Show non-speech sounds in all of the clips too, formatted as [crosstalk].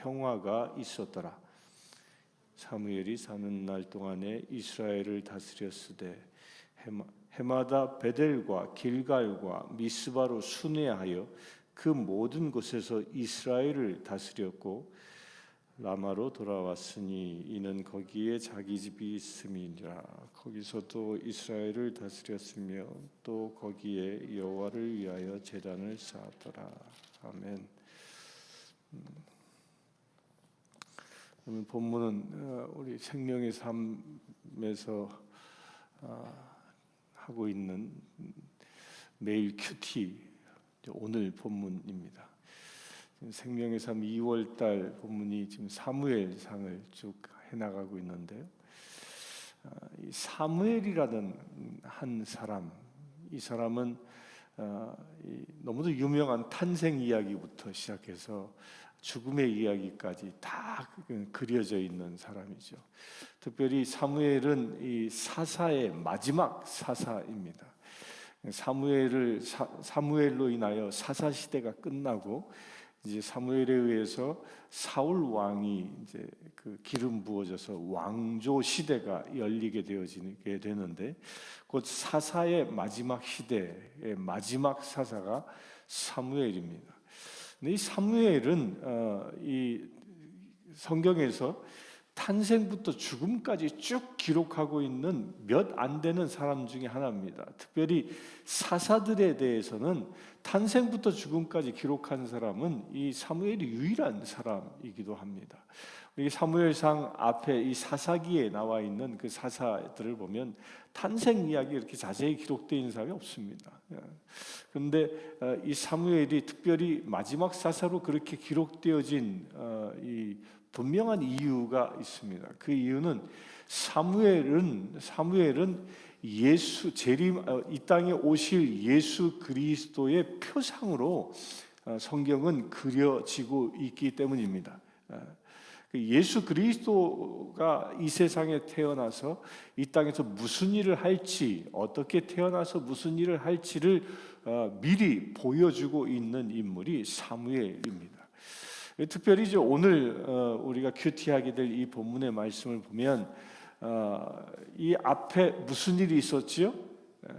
평화가 있었더라. 사무엘이 사는 날 동안에 이스라엘을 다스렸으되 해마, 해마 다 베델과 길갈과 미스바로 순회하여 그 모든 곳에서 이스라엘을 다스렸고 라마로 돌아왔으니 이는 거기에 자기 집이 있음이니라 거기서도 이스라엘을 다스렸으며 또 거기에 여호와를 위하여 제단을 쌓았더라 아멘. 음. 그러면 본문은 어, 우리 생명의 삶에서 아, 하고 있는 매일 큐티 오늘 본문입니다. 생명의 삶 2월 달 본문이 지금 사무엘상을 쭉 해나가고 있는데요. 아, 이 사무엘이라는 한 사람, 이 사람은 너무도 유명한 탄생 이야기부터 시작해서 죽음의 이야기까지 다 그려져 있는 사람이죠. 특별히 사무엘은 이 사사의 마지막 사사입니다. 사무엘을 사, 사무엘로 인하여 사사 시대가 끝나고 이제 사무엘에 의해서 사울 왕이 이제 그 기름 부어져서 왕조 시대가 열리게 되어지게 되는데 곧 사사의 마지막 시대의 마지막 사사가 사무엘입니다. 이 사무엘은 어, 이 성경에서 탄생부터 죽음까지 쭉 기록하고 있는 몇 안 되는 사람 중에 하나입니다. 특별히 사사들에 대해서는 탄생부터 죽음까지 기록한 사람은 이 사무엘이 유일한 사람이기도 합니다. 이 사무엘상 앞에 이 사사기에 나와 있는 그 사사들을 보면 탄생 이야기 이렇게 자세히 기록되어 있는 사람이 없습니다. 그런데 어, 이 사무엘이 특별히 마지막 사사로 그렇게 기록되어진 어, 이 분명한 이유가 있습니다. 그 이유는 사무엘은 사무엘은 예수 재림 어, 이 땅에 오실 예수 그리스도의 표상으로 성경은 그려지고 있기 때문입니다. 그 예수 그리스도가 이 세상에 태어나서 이 땅에서 무슨 일을 할지 어떻게 태어나서 무슨 일을 할지를 어, 미리 보여주고 있는 인물이 사무엘입니다. 특별히 이제 오늘 어, 우리가 큐티하게 될 이 본문의 말씀을 보면 어, 이 앞에 무슨 일이 있었지요? 예.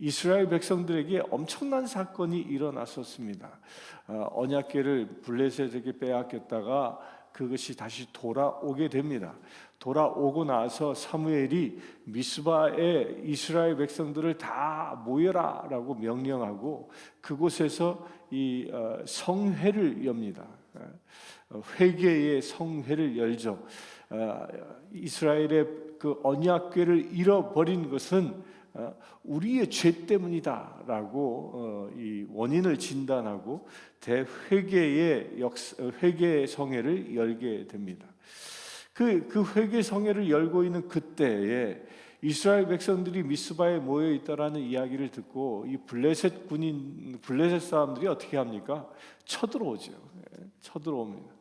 이스라엘 백성들에게 엄청난 사건이 일어났었습니다. 언약궤를 블레셋에게 빼앗겼다가 그것이 다시 돌아오게 됩니다. 돌아오고 나서 사무엘이 미스바에 이스라엘 백성들을 다 모여라라고 명령하고 그곳에서 이 어, 성회를 엽니다. 어, 회개의 성회를 열죠. 어, 이스라엘의 그 언약궤를 잃어버린 것은 우리의 죄 때문이다라고 이 원인을 진단하고 대회개의 역 회개 성회를 열게 됩니다. 그, 그 회개 성회를 열고 있는 그때에 이스라엘 백성들이 미스바에 모여 있다라는 이야기를 듣고 이 블레셋 군인 블레셋 사람들이 어떻게 합니까? 쳐들어오죠. 예, 쳐들어옵니다.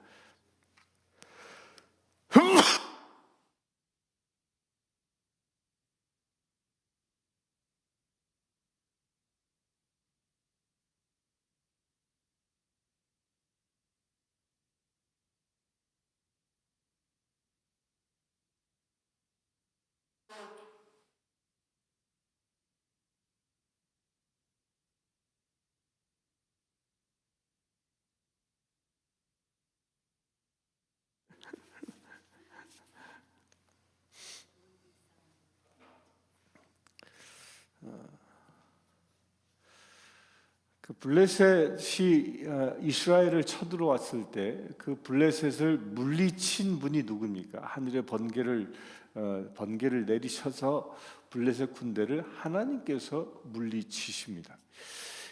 그 블레셋이 어, 이스라엘을 쳐들어왔을 때 그 블레셋을 물리친 분이 누굽니까? 하늘의 번개를 어, 번개를 내리셔서 블레셋 군대를 하나님께서 물리치십니다.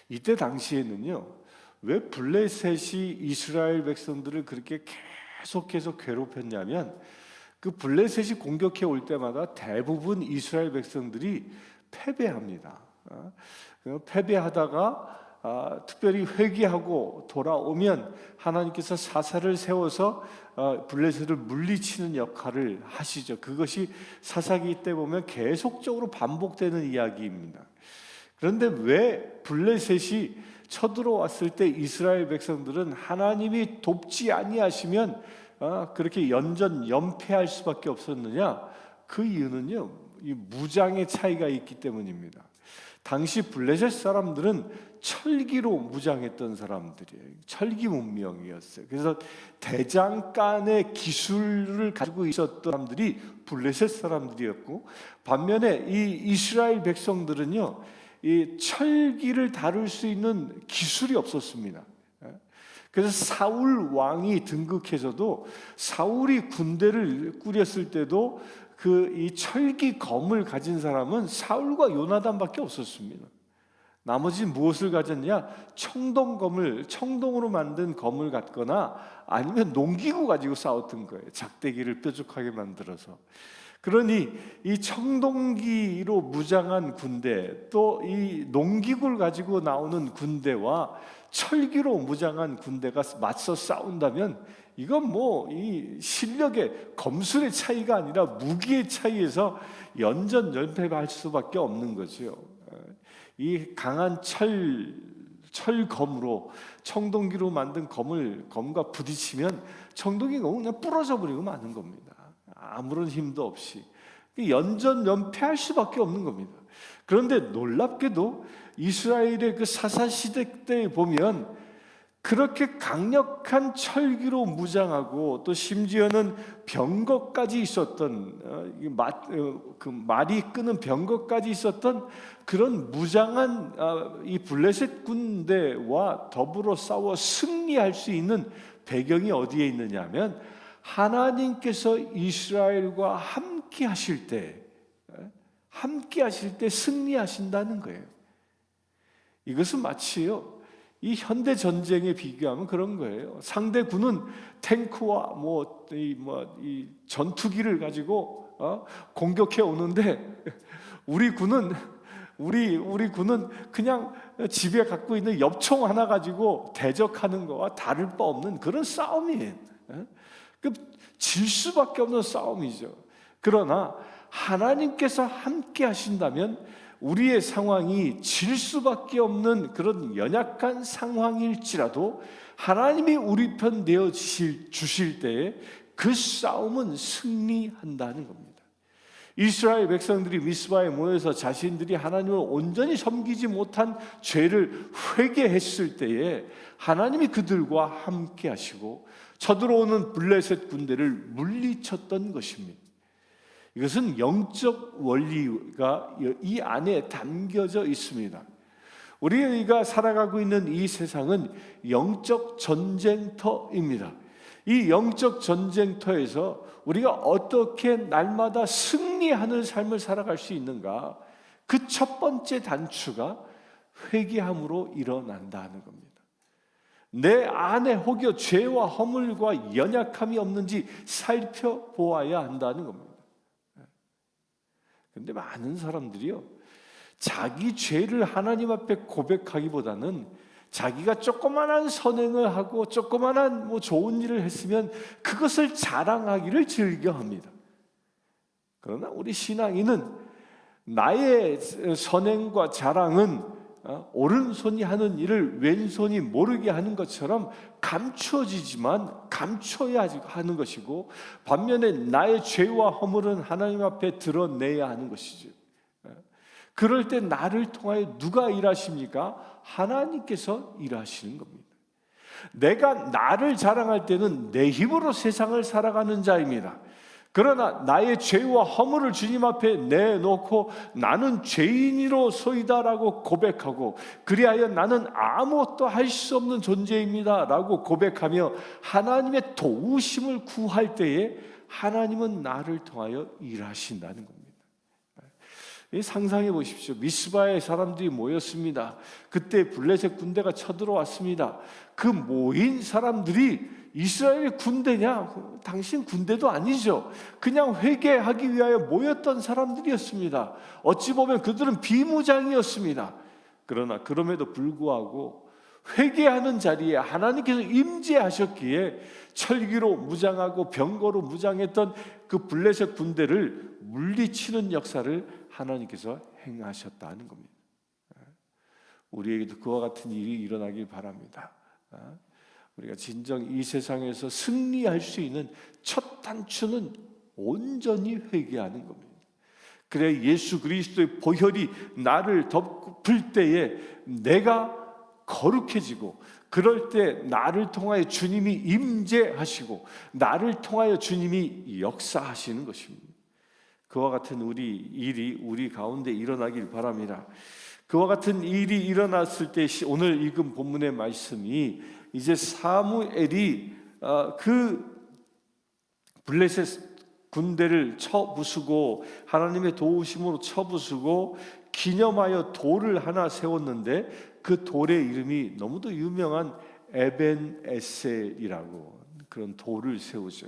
이때 당시에는요, 왜 블레셋이 이스라엘 백성들을 그렇게 계속해서 괴롭혔냐면 그 블레셋이 공격해 올 때마다 대부분 이스라엘 백성들이 패배합니다. 어, 패배하다가 아, 특별히 회개하고 돌아오면 하나님께서 사사를 세워서 어, 블레셋을 물리치는 역할을 하시죠. 그것이 사사기 때 보면 계속적으로 반복되는 이야기입니다. 그런데 왜 블레셋이 쳐들어왔을 때 이스라엘 백성들은 하나님이 돕지 아니하시면 아, 그렇게 연전 연패할 수밖에 없었느냐? 그 이유는요, 이 무장의 차이가 있기 때문입니다. 당시 블레셋 사람들은 철기로 무장했던 사람들이에요. 철기 문명이었어요. 그래서 대장간의 기술을 가지고 있었던 사람들이 블레셋 사람들이었고 반면에 이 이스라엘 백성들은요. 이 철기를 다룰 수 있는 기술이 없었습니다. 그래서 사울 왕이 등극해서도 사울이 군대를 꾸렸을 때도 그 이 철기 검을 가진 사람은 사울과 요나단밖에 없었습니다. 나머지 무엇을 가졌냐? 청동검을 청동으로 만든 검을 갖거나 아니면 농기구 가지고 싸웠던 거예요. 작대기를 뾰족하게 만들어서. 그러니 이 청동기로 무장한 군대 또 이 농기구를 가지고 나오는 군대와 철기로 무장한 군대가 맞서 싸운다면 이건 뭐 이 실력의 검술의 차이가 아니라 무기의 차이에서 연전연패할 수밖에 없는 거죠. 이 강한 철 철검으로 청동기로 만든 검을 검과 부딪히면 청동기가 그냥 부러져 버리고 마는 겁니다. 아무런 힘도 없이 연전연패할 수밖에 없는 겁니다. 그런데 놀랍게도 이스라엘의 그 사사 시대 때 보면 그렇게 강력한 철기로 무장하고 또 심지어는 병거까지 있었던 어, 어, 그 말이 끄는 병거까지 있었던 그런 무장한 아, 이 블레셋 군대와 더불어 싸워 승리할 수 있는 배경이 어디에 있느냐면 하나님께서 이스라엘과 함께 하실 때 어, 함께 하실 때 승리하신다는 거예요. 이것은 마치요. 이 현대 전쟁에 비교하면 그런 거예요. 상대군은 탱크와 뭐 이 뭐 이 전투기를 가지고 어? 공격해 오는데 [laughs] 우리 군은 우리 우리 군은 그냥 집에 갖고 있는 엽총 하나 가지고 대적하는 거와 다를 바 없는 그런 싸움이에요. 예? 그질 수밖에 없는 싸움이죠. 그러나 하나님께서 함께 하신다면 우리의 상황이 질 수밖에 없는 그런 연약한 상황일지라도 하나님이 우리 편 되어 주실, 주실 때에 그 싸움은 승리한다는 겁니다. 이스라엘 백성들이 미스바에 모여서 자신들이 하나님을 온전히 섬기지 못한 죄를 회개했을 때에 하나님이 그들과 함께 하시고 쳐들어오는 블레셋 군대를 물리쳤던 것입니다. 이것은 영적 원리가 이 안에 담겨져 있습니다. 우리가 살아가고 있는 이 세상은 영적 전쟁터입니다. 이 영적 전쟁터에서 우리가 어떻게 날마다 승리하는 삶을 살아갈 수 있는가? 그 첫 번째 단추가 회개함으로 일어난다는 겁니다. 내 안에 혹여 죄와 허물과 연약함이 없는지 살펴보아야 한다는 겁니다. 근데 많은 사람들이요. 자기 죄를 하나님 앞에 고백하기보다는 자기가 조그만한 선행을 하고 조그만한 뭐 좋은 일을 했으면 그것을 자랑하기를 즐겨 합니다. 그러나 우리 신앙인은 나의 선행과 자랑은 어, 오른손이 하는 일을 왼손이 모르게 하는 것처럼 감추어지지만 감춰야 하는 것이고 반면에 나의 죄와 허물은 하나님 앞에 드러내야 하는 것이죠. 어, 그럴 때 나를 통하여 누가 일하십니까? 하나님께서 일하시는 겁니다. 내가 나를 자랑할 때는 내 힘으로 세상을 살아가는 자입니다. 그러나 나의 죄와 허물을 주님 앞에 내놓고 나는 죄인이로 소이다라고 고백하고 그리하여 나는 아무것도 할 수 없는 존재입니다라고 고백하며 하나님의 도우심을 구할 때에 하나님은 나를 통하여 일하신다는 겁니다. 상상해 보십시오. 미스바에 사람들이 모였습니다. 그때 블레셋 군대가 쳐들어왔습니다. 그 모인 사람들이 이스라엘의 군대냐? 당신 군대도 아니죠. 그냥 회개하기 위하여 모였던 사람들이었습니다. 어찌 보면 그들은 비무장이었습니다. 그러나 그럼에도 불구하고 회개하는 자리에 하나님께서 임재하셨기에 철기로 무장하고 병거로 무장했던 그 블레셋 군대를 물리치는 역사를 하나님께서 행하셨다는 겁니다. 우리에게도 그와 같은 일이 일어나길 바랍니다. 아, 우리가 진정 이 세상에서 승리할 수 있는 첫 단추는 온전히 회개하는 겁니다. 그래 예수 그리스도의 보혈이 나를 덮을 때에 내가 거룩해지고 그럴 때 나를 통하여 주님이 임재하시고 나를 통하여 주님이 역사하시는 것입니다. 그와 같은 우리 일이 우리 가운데 일어나길 바랍니다. 그와 같은 일이 일어났을 때 시- 오늘 읽은 본문의 말씀이 이제 사무엘이 어, 그 블레셋 군대를 쳐부수고 하나님의 도우심으로 쳐부수고 기념하여 돌을 하나 세웠는데 그 돌의 이름이 너무도 유명한 에벤 에셀이라고 그런 돌을 세우죠.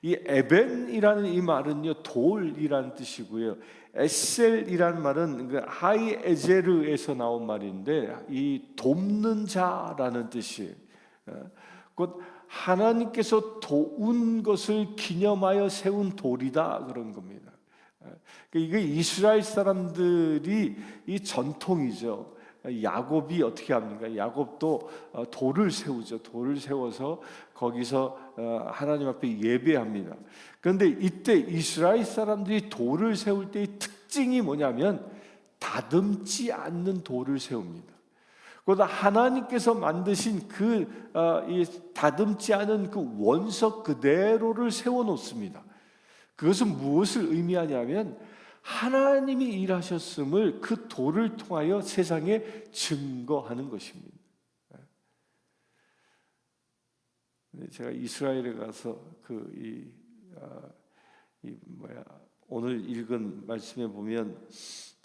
이 에벤이라는 이 말은요 돌이라는 뜻이고요. 에셀이라는 말은 그 하이 에제르에서 나온 말인데 이 돕는 자라는 뜻이에요. 어, 곧 하나님께서 도운 것을 기념하여 세운 돌이다 그런 겁니다. 어, 이게 이스라엘 사람들이 이 전통이죠. 야곱이 어떻게 합니까? 야곱도 어, 돌을 세우죠. 돌을 세워서 거기서 어, 하나님 앞에 예배합니다. 그런데 이때 이스라엘 사람들이 돌을 세울 때의 특징이 뭐냐면 다듬지 않는 돌을 세웁니다. 그러다 하나님께서 만드신 그 어, 이 다듬지 않은 그 원석 그대로를 세워 놓습니다. 그것은 무엇을 의미하냐면 하나님이 일하셨음을 그 돌을 통하여 세상에 증거하는 것입니다. 네, 제가 이스라엘에 가서 그이 아, 이 뭐야 오늘 읽은 말씀에 보면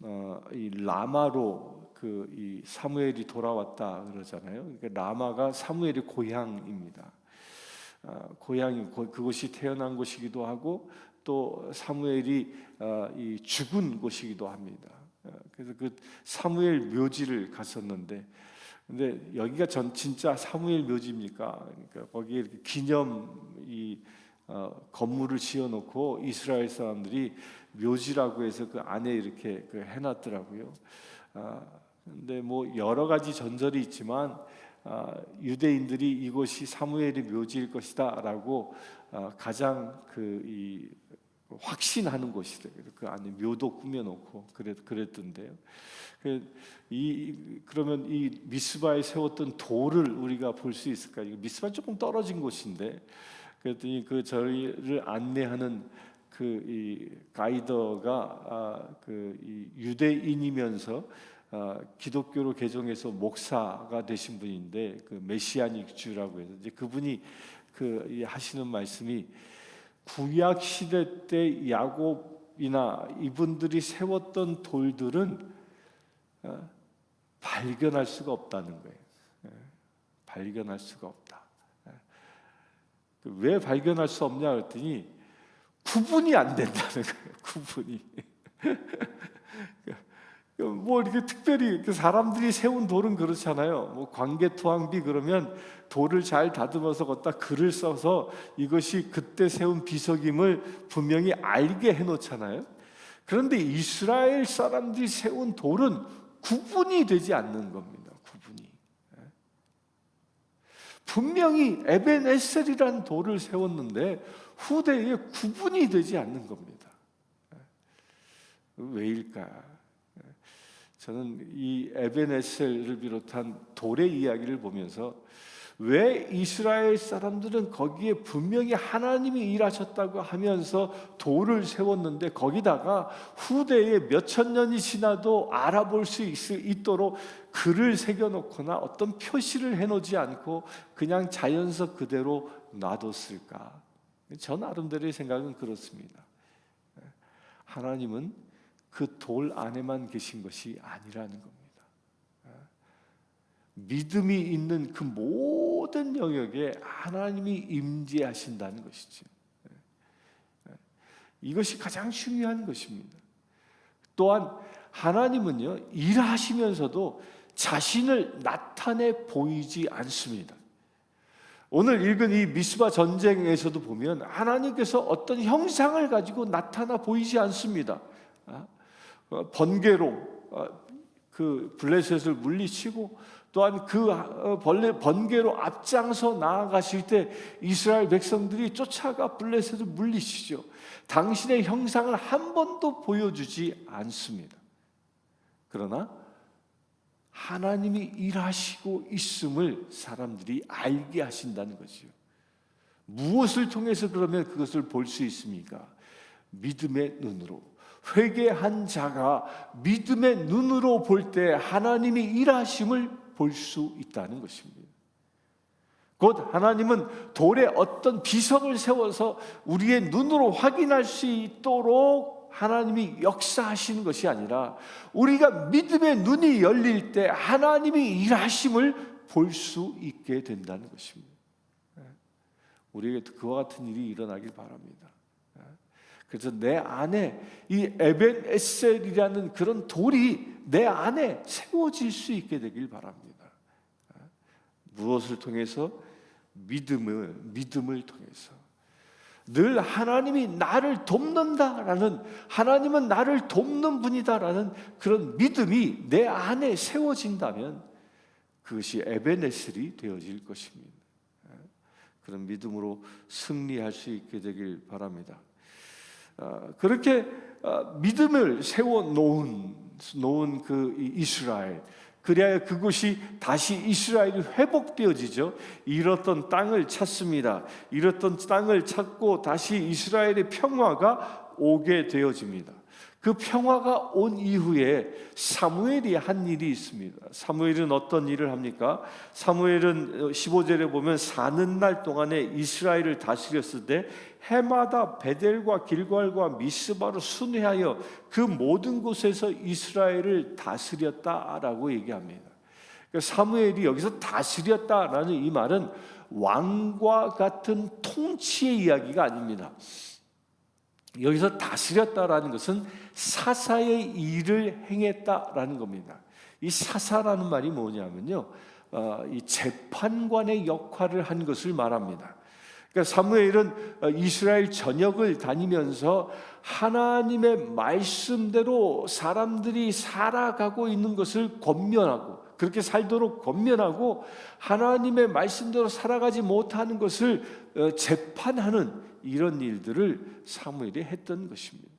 어, 이 라마로 그 이 사무엘이 돌아왔다 그러잖아요. 그러니까 라마가 사무엘의 고향입니다. 아, 고향이 고- 그곳이 태어난 곳이기도 하고 또 사무엘이 아, 이 죽은 곳이기도 합니다. 아, 그래서 그 사무엘 묘지를 갔었는데 근데 여기가 전 진짜 사무엘 묘지입니까? 그러니까 거기에 기념 이 어, 건물을 지어놓고 이스라엘 사람들이 묘지라고 해서 그 안에 이렇게 그 해놨더라고요. 아, 근데 뭐 여러 가지 전설이 있지만 아, 유대인들이 이곳이 사무엘의 묘지일 것이다라고 아, 가장 그이 확신하는. 그래서 그 안에 묘도 꾸며놓고 그랬, 그랬던데요. 그, 이 그러면 이 미스바에 세웠던 돌을 우리가 볼 수 있을까? 이 미스바 조금 떨어진 곳인데 그랬더니 그 저희를 안내하는 그이 가이더가 아, 그이 유대인이면서 아, 기독교로 개종해서 목사가 되신 분인데 그 메시아닉 주라고 해서 이제 그분이 그이 하시는 말씀이 구약 시대 때 야곱이나 이분들이 세웠던 돌들은 어, 발견할 수가 없다는 거예요. 예, 발견할 수가 없다. 예. 그왜 발견할 수 없냐 그랬더니 구분이 안 된다는 거예요. 구분이. [laughs] 뭐 이렇게 특별히 그 사람들이 세운 돌은 그렇잖아요. 뭐 광개토항비 그러면 돌을 잘 다듬어서 걷다 글을 써서 이것이 그때 세운 비석임을 분명히 알게 해놓잖아요. 그런데 이스라엘 사람들이 세운 돌은 구분이 되지 않는 겁니다. 구분이. 예. 분명히 에벤에셀이라는 돌을 세웠는데 후대에 구분이 되지 않는 겁니다. 예. 왜일까? 저는 이 에베네셀을 비롯한 돌의 이야기를 보면서 왜 이스라엘 사람들은 거기에 분명히 하나님이 일하셨다고 하면서 돌을 세웠는데 거기다가 후대에 몇천 년이 지나도 알아볼 수 있- 있도록 글을 새겨놓거나 어떤 표시를 해놓지 않고 그냥 자연석 그대로 놔뒀을까? 저 나름대로의 생각은 그렇습니다. 하나님은 그 돌 안에만 계신 것이 아니라는 겁니다. 믿음이 있는 그 모든 영역에 하나님이 임재하신다는 것이죠. 이것이 가장 중요한 것입니다. 또한 하나님은요 일하시면서도 자신을 나타내 보이지 않습니다. 오늘 읽은 이 미스바 전쟁에서도 보면 하나님께서 어떤 형상을 가지고 나타나 보이지 않습니다. 아, 어, 번개로 어, 그 블레셋을 물리치고 또한 그 어, 벌레 번개로 앞장서 나아가실 때 이스라엘 백성들이 쫓아가 블레셋을 물리치죠. 당신의 형상을 한 번도 보여주지 않습니다. 그러나 하나님이 일하시고 있음을 사람들이 알게 하신다는 거지요. 무엇을 통해서 그러면 그것을 볼 수 있습니까? 믿음의 눈으로. 회개한 자가 믿음의 눈으로 볼 때 하나님이 일하심을 볼 수 있다는 것입니다. 곧 하나님은 돌에 어떤 비석을 세워서 우리의 눈으로 확인할 수 있도록 하나님이 역사하시는 것이 아니라 우리가 믿음의 눈이 열릴 때 하나님이 일하심을 볼 수 있게 된다는 것입니다. 우리에게 그와 같은 일이 일어나길 바랍니다. 그래서 내 안에 이 에벤에셀이라는 그런 돌이 내 안에 세워질 수 있게 되길 바랍니다. 무엇을 통해서 믿음을 믿음을 통해서 늘 하나님이 나를 돕는다라는 하나님은 나를 돕는 분이다라는 그런 믿음이 내 안에 세워진다면 그것이 에베네셀이 되어질 것입니다. 그런 믿음으로 승리할 수 있게 되길 바랍니다. 어, 그렇게 어, 믿음을 세워 놓은 놓은 그 이스라엘 그래야 그곳이 다시 이스라엘이 회복되어지죠. 잃었던 땅을 찾습니다. 잃었던 땅을 찾고 다시 이스라엘의 평화가 오게 되어집니다. 그 평화가 온 이후에 사무엘이 한 일이 있습니다. 사무엘은 어떤 일을 합니까? 사무엘은 15절에 보면 사는 날 동안에 이스라엘을 다스렸을 때 해마다 베델과 길갈과 미스바로 순회하여 그 모든 곳에서 이스라엘을 다스렸다라고 얘기합니다. 그러니까 사무엘이 여기서 다스렸다라는 이 말은 왕과 같은 통치의 이야기가 아닙니다. 여기서 다스렸다라는 것은 사사의 일을 행했다라는 겁니다. 이 사사라는 말이 뭐냐면요, 어, 이 재판관의 역할을 한 것을 말합니다. 그러니까 사무엘은 어, 이스라엘 전역을 다니면서 하나님의 말씀대로 사람들이 살아가고 있는 것을 권면하고 그렇게 살도록 권면하고 하나님의 말씀대로 살아가지 못하는 것을 어, 재판하는 이런 일들을 사무엘이 했던 것입니다.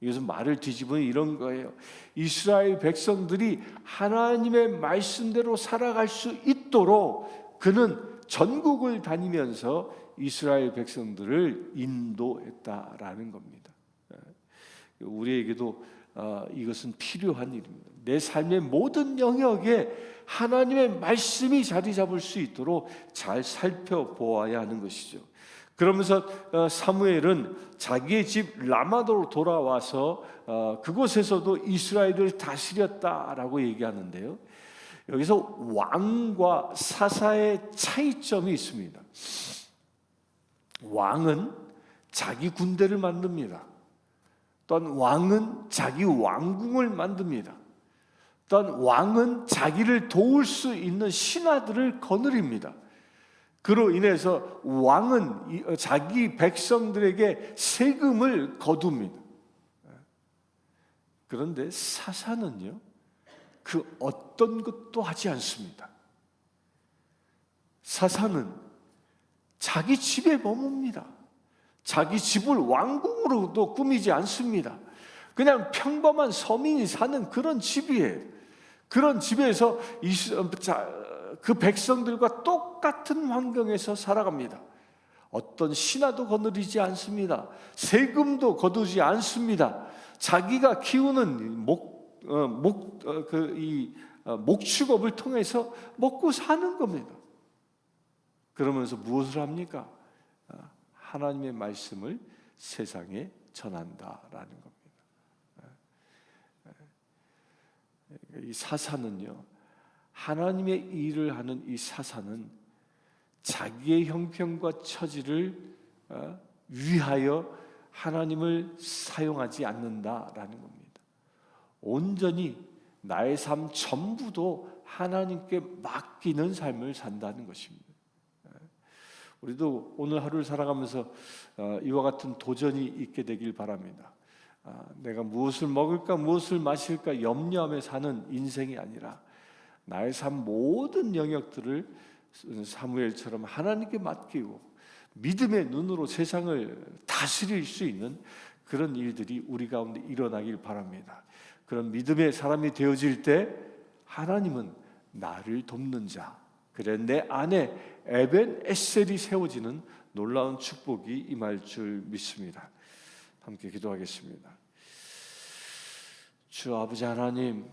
이것은 말을 뒤집으면 이런 거예요. 이스라엘 백성들이 하나님의 말씀대로 살아갈 수 있도록 그는 전국을 다니면서 이스라엘 백성들을 인도했다라는 겁니다. 우리에게도 어, 이것은 필요한 일입니다. 내 삶의 모든 영역에 하나님의 말씀이 자리 잡을 수 있도록 잘 살펴보아야 하는 것이죠. 그러면서 어, 사무엘은 자기의 집 라마도로 돌아와서 어, 그곳에서도 이스라엘을 다스렸다라고 얘기하는데요. 여기서 왕과 사사의 차이점이 있습니다. 왕은 자기 군대를 만듭니다. 또한 왕은 자기 왕궁을 만듭니다. 또한 왕은 자기를 도울 수 있는 신하들을 거느립니다. 그로 인해서 왕은 어, 자기 백성들에게 세금을 거둡니다. 그런데 사사는요, 그 어떤 것도 하지 않습니다. 사사는 자기 집에 머뭅니다. 자기 집을 왕궁으로도 꾸미지 않습니다. 그냥 평범한 서민이 사는 그런 집이에요. 그런 집에서 그 백성들과 똑같은 환경에서 살아갑니다. 어떤 신하도 거느리지 않습니다. 세금도 거두지 않습니다. 자기가 키우는 목, 어, 목, 어, 그, 이, 어, 목축업을 통해서 먹고 사는 겁니다. 그러면서 무엇을 합니까? 어, 하나님의 말씀을 세상에 전한다라는 겁니다. 어, 어, 이 사사는요, 하나님의 일을 하는 이 사사는 자기의 형편과 처지를 어, 위하여 하나님을 사용하지 않는다라는 겁니다. 온전히 나의 삶 전부도 하나님께 맡기는 삶을 산다는 것입니다. 어, 우리도 오늘 하루를 살아가면서 어, 이와 같은 도전이 있게 되길 바랍니다. 아, 내가 무엇을 먹을까 무엇을 마실까 염려하며 사는 인생이 아니라 나의 삶 모든 영역들을 사무엘처럼 하나님께 맡기고 믿음의 눈으로 세상을 다스릴 수 있는 그런 일들이 우리 가운데 일어나길 바랍니다. 그런 믿음의 사람이 되어질 때 하나님은 나를 돕는 자. 그래 내 안에 에벤 에셀이 세워지는 놀라운 축복이 임할 줄 믿습니다. 함께 기도하겠습니다. 주 아버지 하나님